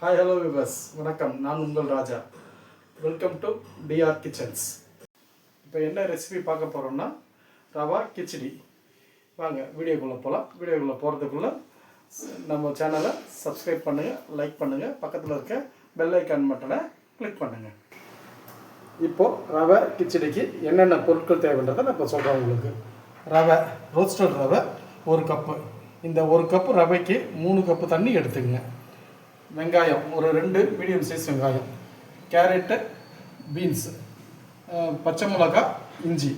Hi hello விவஸ் வணக்கம். நான் உங்கள் Raja. Welcome to TR kitchens இப்போ என்ன ரெசிபி பார்க்க போகிறோம்னா ரவா கிச்சடி. வாங்க வீடியோக்குள்ளே போகலாம் வீடியோக்குள்ளே போகிறதுக்குள்ளே நம்ம சேனலை சப்ஸ்கிரைப் பண்ணுங்கள் லைக் பண்ணுங்கள் பக்கத்தில் இருக்க பெல் ஐக்கான் பட்டனை கிளிக் பண்ணுங்கள் இப்போது ரவை கிச்சடிக்கு என்னென்ன பொருட்கள் தேவைன்றதை நான் இப்போ சொல்கிறேன் உங்களுக்கு. ரவை ரோஸ்டட் ரவை ஒரு கப்பு இந்த ஒரு கப்பு ரவைக்கு மூணு கப்பு தண்ணி எடுத்துக்கங்க. வெங்காயம் ஒரு ரெண்டு மீடியம் சைஸ் வெங்காயம் கேரட்டு பீன்ஸு பச்சை மிளகா இஞ்சி.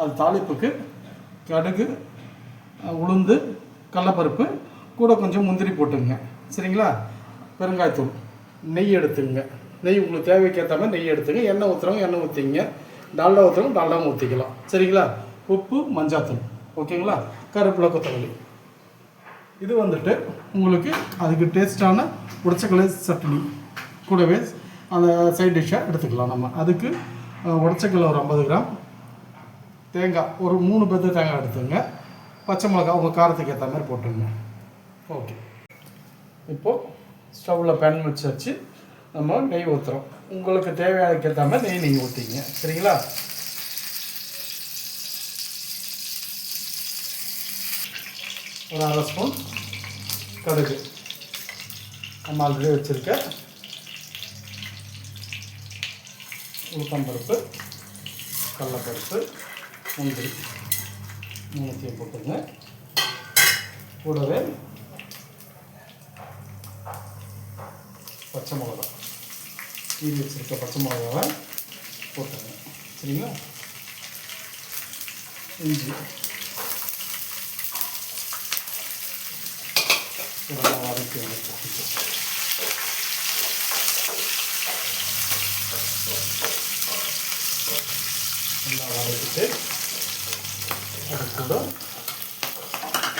அது தாளிப்புக்கு கடுகு உளுந்து கடலப்பருப்பு கூட கொஞ்சம் முந்திரி போட்டுங்க. சரிங்களா? பெருங்காயத்தூள். நெய் எடுத்துங்க. நெய் உங்களுக்கு தேவைக்கு ஏற்ற மாதிரி நெய் எடுத்துங்க. எண்ணெய் ஊற்றுறவங்க எண்ணெய் ஊற்றிங்க டால்டா ஊற்றுறவங்க டால்டாவும் ஊற்றிக்கலாம் சரிங்களா? உப்பு மஞ்சாத்தூள் ஓகேங்களா? கருப்பில் கொத்தமல்லி. இது வந்துட்டு உங்களுக்கு அதுக்கு டேஸ்ட்டான உடச்சக்கலை சட்னி. கூடவே அந்த சைட் டிஷ்ஷாக எடுத்துக்கலாம் நம்ம. அதுக்கு உடச்சக்கலை உடச்சக்கல்ல ஒரு ஐம்பது கிராம் தேங்காய் ஒரு மூணு பேர்த்து தேங்காய் எடுத்துங்க. பச்சை மிளகா உங்கள் காரத்துக்கு ஏற்ற மாதிரி போட்டுருங்க ஓகே இப்போது ஸ்டவ்வில் பேன் வச்சு வச்சு நம்ம நெய் ஊற்றுறோம் உங்களுக்கு தேவையானதுக்கு ஏற்ற மாதிரி நெய் நெய் ஊற்றிங்க சரிங்களா? ஒரு அரை ஸ்பூன் கடுகு. நம்ம ஆல்ரெடி வச்சுருக்க உளுத்தம்பருப்பு கடலப்பருப்பு முந்திரி மூணுத்தையும் போட்டுங்க கூடவே பச்சை மிளகா. கீறி வச்சுருக்க பச்சை மிளகாவை போட்டுங்க சரிங்களா? இஞ்சி. இதெல்லாம் வதக்கி வந்து எல்லாம் வதக்கிட்டு அது கூட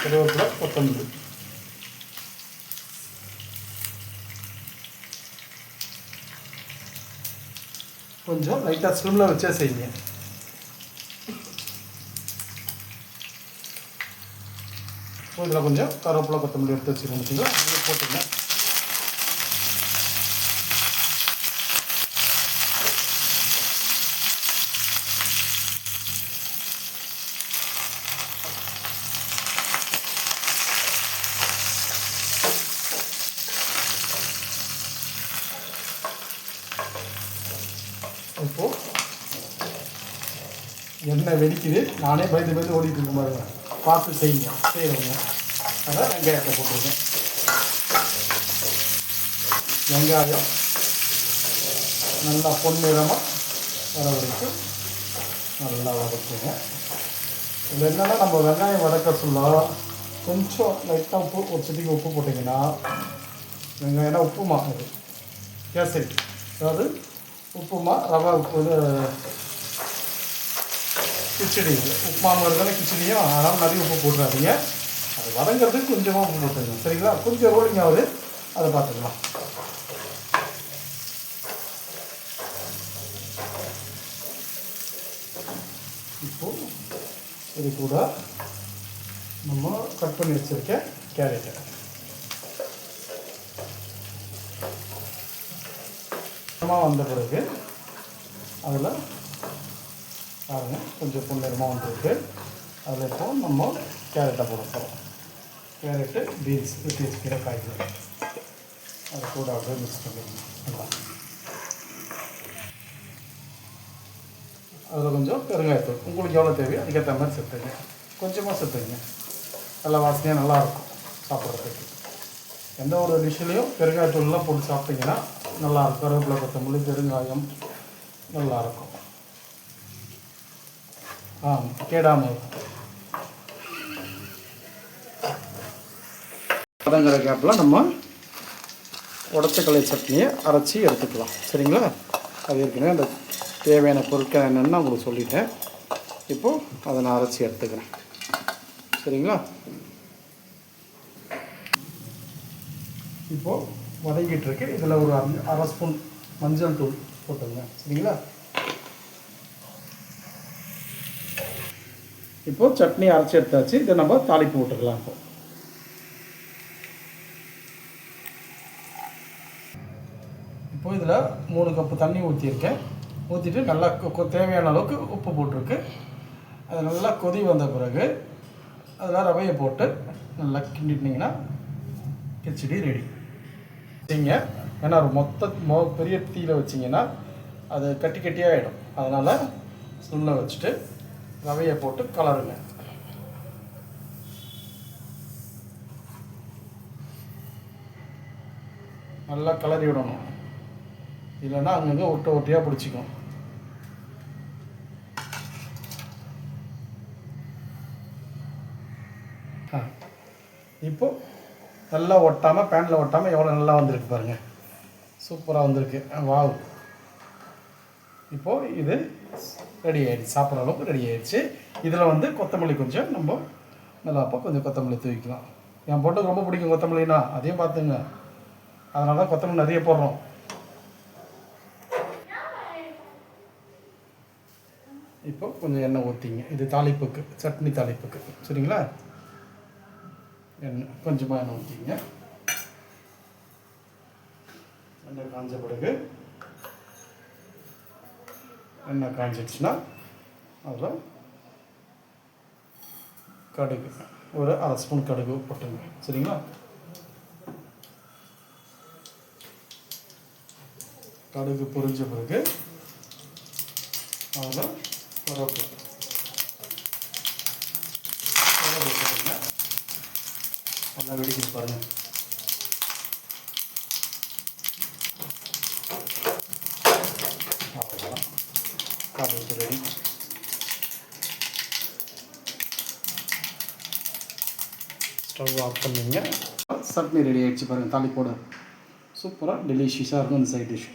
கருவேப்பிலை கொத்தமல்லி கொஞ்சம் லைட்டாக ஸ்லிமில் வச்சே செய்யுங்க. ஸோ இதில் கொஞ்சம் கருவேப்பிலை கொத்தமல்லி எடுத்து வச்சுருந்துச்சிங்களா அதில் போட்டுங்க இப்போது எண்ணெய் வெடிக்குது. நானே பயந்து பயந்து ஓடிட்டு இருக்க பாருங்க. பார்த்து செய்யுங்க செய்கிறவங்க அதான் வெங்காயத்தை போட்டுருங்க வெங்காயம் நல்லா பொன்னிறமாக வர வரைக்கும் நல்லா வதக்குங்க இதில் என்னென்னா நம்ம வெங்காயம் வதக்க சொல்ல கொஞ்சம் லைட்டாக உப்பு ஒரு செடிக்கு உப்பு போட்டிங்கன்னா வெங்காயம்னா உப்புமா அது கேசரி அதாவது உப்புமா ரவா உப்பு இது கிச்சடி உப்புமாங்கிறதுல கிச்சடியும்? அதனால் நிறைய உப்பு போட்டுறாதீங்க. அது வதங்கிறதுக்கு கொஞ்சமாக உப்பு போட்டுருங்க. சரிங்களா? கொஞ்சம் ரோலிங் ஆகுது அதை பார்த்துக்கலாம். இப்போது இது கூட நம்ம கட் பண்ணி வச்சுருக்க கேரட்டை வந்த பிறகு அதில் பாருங்கள் கொஞ்சம் பொன்னிறமாக வந்துருக்கு. அதில் இப்போ நம்ம கேரட்டை போட போகிறோம் கேரட்டு பீன்ஸ் வெட்டி வச்சுக்கிற காய்கறி அது கூட அப்படியே மிக்ஸ் பண்ணிக்கணும் நல்லா அதில் கொஞ்சம் பெருங்காயத்தூள். உங்களுக்கு எவ்வளோ தேவையோ அதுக்கேற்ற மாதிரி சேர்த்துங்க கொஞ்சமாக சேர்த்துங்க நல்லா வாசனையாக நல்லாயிருக்கும் சாப்பிட்றதுக்கு. எந்த ஒரு டிஷ்ஷுலேயும் பெருங்காயத்தூள்லாம் போட்டு சாப்பிட்டிங்கன்னா நல்லாயிருக்கும் கருவேப்பிலை கொத்தமல்லி பெருங்காயம் நல்லாயிருக்கும் ஆ கேடாமல் பதங்கிற கேப்பில் நம்ம உடச்சக்கலை சட்னியை அரைச்சி எடுத்துக்கலாம். சரிங்களா? அது ஏற்கனவே அந்த தேவையான பொருட்கள் என்னென்னு நான் உங்களுக்கு சொல்லிட்டேன். இப்போது அதை நான் அரைச்சி எடுத்துக்கிறேன். சரிங்களா? இப்போது வதங்கிட்டு இருக்கு. இதில் ஒரு அரை- அரை ஸ்பூன் மஞ்சள் தூள் போட்டுங்க சரிங்களா? இப்போது சட்னி அரைச்சி எடுத்தாச்சு இதை நம்ம தாளிப்பு விட்டுக்கலாம் இப்போ. இப்போ இதில் மூணு கப்பு தண்ணி ஊற்றியிருக்கேன். ஊற்றிட்டு நல்லா தேவையான அளவுக்கு உப்பு போட்டிருக்கு. அது நல்லா கொதி வந்த பிறகு அதில் ரவையை போட்டு நல்லா கிண்டிட்டிங்கன்னா கிச்சடி ரெடி. வச்சிங்க ஏன்னா ஒரு மொத்த மொ பெரிய தீயில் வச்சிங்கன்னா அது கட்டி கட்டியாகிடும் அதனால் சுண்ணை வச்சுட்டு ரவையை போட்டு கலருங்க. நல்லா கலரி விடணும். இல்லைன்னா அங்கங்கே ஒட்டை ஒட்டையாக பிடிச்சிக்கும். ஆ. இப்போ நல்லா ஒட்டாமல் பேனில் ஒட்டாமல் எவ்வளோ நல்லா வந்திருக்கு பாருங்கள் சூப்பராக வந்திருக்கு. வாவ். இப்போது இது ரெடி ஆகிடுச்சு சாப்பிட்ற அளவுக்கு ரெடி ஆகிடுச்சு இதில் வந்து கொத்தமல்லி கொஞ்சம் நம்ம நல்லா அப்போ கொஞ்சம் கொத்தமல்லி தூவிக்கலாம். என் பொண்ணுக்கு ரொம்ப பிடிக்கும் கொத்தமல்லினா அதையும் பார்த்துங்க. அதனால தான் கொத்தமல்லி நிறைய போடுறோம். இப்போ கொஞ்சம் எண்ணெய் ஊற்றிங்க இது தாளிப்புக்கு சட்னி தாளிப்புக்கு. சரிங்களா? எண்ணெய் கொஞ்சமாக எண்ணெய் ஊற்றிங்க எண்ணெய் காஞ்ச பிறகு எண்ணெய் காஞ்சிடுச்சுன்னா அதில் கடுகு ஒரு அரை ஸ்பூன் கடுகு போட்டுங்க. சரிங்களா? கடுகு பொரிஞ்ச பிறகு அதில் பரப்பு. நல்லா வெடிக்கிட்டு பாருங்கள் கருவேப்பிலை ரெடி ஸ்டவ் ஆஃப் பண்ணுங்க. சட்னி ரெடி ஆகிடுச்சு பாருங்கள் தாளிப்போட. சூப்பராக டெலிஷியஸாக இருக்கும் இந்த சைட் டிஷ்